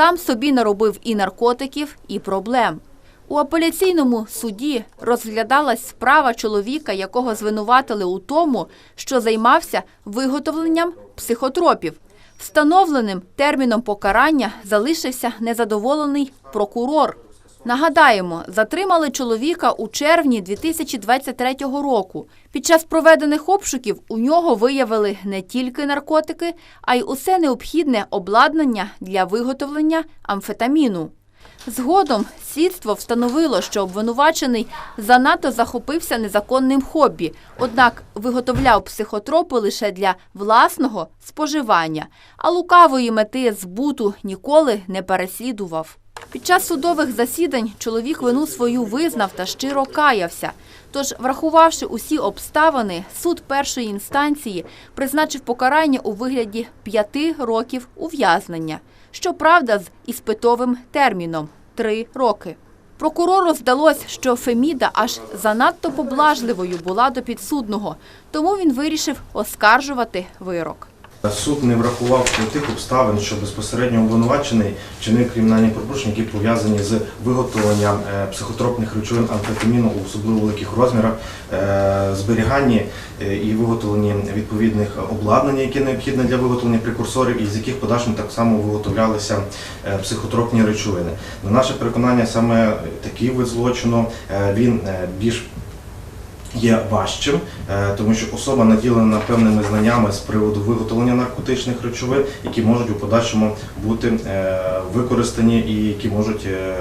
Сам собі наробив і наркотиків, і проблем. У апеляційному суді розглядалась справа чоловіка, якого звинуватили у тому, що займався виготовленням психотропів. Встановленим терміном покарання залишився незадоволений прокурор. Нагадаємо, затримали чоловіка у червні 2023 року. Під час проведених обшуків у нього виявили не тільки наркотики, а й усе необхідне обладнання для виготовлення амфетаміну. Згодом слідство встановило, що обвинувачений занадто захопився незаконним хобі, однак виготовляв психотропи лише для власного споживання, а лукавої мети збуту ніколи не переслідував. Під час судових засідань чоловік вину свою визнав та щиро каявся. Тож, врахувавши усі обставини, суд першої інстанції призначив покарання у вигляді п'яти років ув'язнення. Щоправда, з іспитовим терміном три роки. Прокурору здалось, що Феміда аж занадто поблажливою була до підсудного, тому він вирішив оскаржувати вирок. Суд не врахував тих обставин, що безпосередньо обвинувачений вчинив кримінальні правопорушення, які пов'язані з виготовленням е, психотропних речовин амфетаміну у особливо великих розмірах, е, зберіганні е, і виготовленні відповідних обладнання, які необхідне для виготовлення прекурсорів, і з яких в подальшому так само виготовлялися психотропні речовини. На наше переконання, саме такий вид злочину він більш є важчим, е, тому що особа наділена певними знаннями з приводу виготовлення наркотичних речовин, які можуть у подальшому бути е, використані і які можуть е,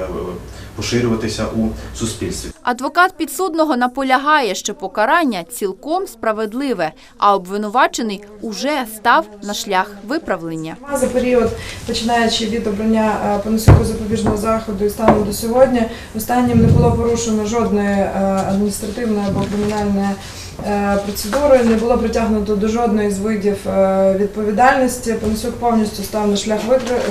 поширюватися у суспільстві. Адвокат підсудного наполягає, що покарання цілком справедливе, а обвинувачений уже став на шлях виправлення. За період, починаючи від обрання понесуку запобіжного заходу і станом до сьогодні, останнім не було порушено жодної е, адміністративної або кримінальної е, процедури, не було притягнуто до жодної з видів е, відповідальності. Понесук повністю став на шлях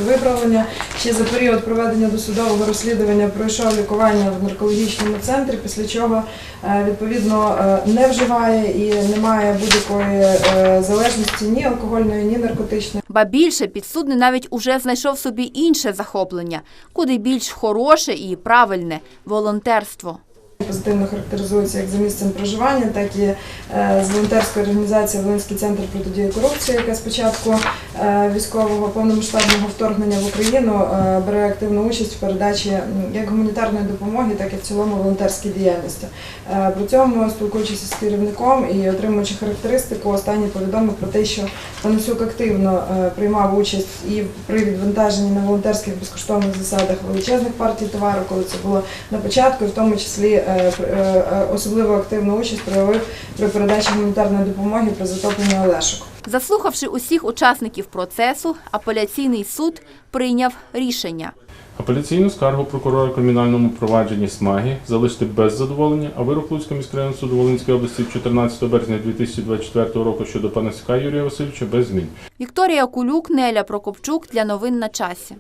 виправлення. Ще за період проведення досудового розслідування пройшов лікування в наркологічному центрі, після чого е, відповідно не вживає і не має будь-якої залежності ні алкогольної, ні наркотичної. Ба більше підсудний навіть уже знайшов собі інше захоплення, куди більш хороше і правильне волонтерство. Позитивно характеризується як за місцем проживання, так і е, з волонтерської організації Волинський центр протидії корупції, яка спочатку е, військового повномасштабного вторгнення в Україну е, бере активну участь в передачі як гуманітарної допомоги, так і в цілому волонтерській діяльності. При цьому, спілкуючись з керівником і отримуючи характеристику, останній повідомив про те, що Панасюк активно приймав участь і при відвантаженні на волонтерських безкоштовних засадах величезних партій товару, коли це було на початку, і в тому числі особливо активну участь проявив при передачі гуманітарної допомоги при затопленні Олешок. Заслухавши усіх учасників процесу, апеляційний суд прийняв рішення. Апеляційну скаргу прокурора кримінальному провадженні СМАГі залишити без задоволення, а вирок Луцького міськрайонного суду Волинської області від 14 березня 2024 року щодо Панасюка Юрія Васильовича без змін. Вікторія Кулюк, Неля Прокопчук для новин на часі.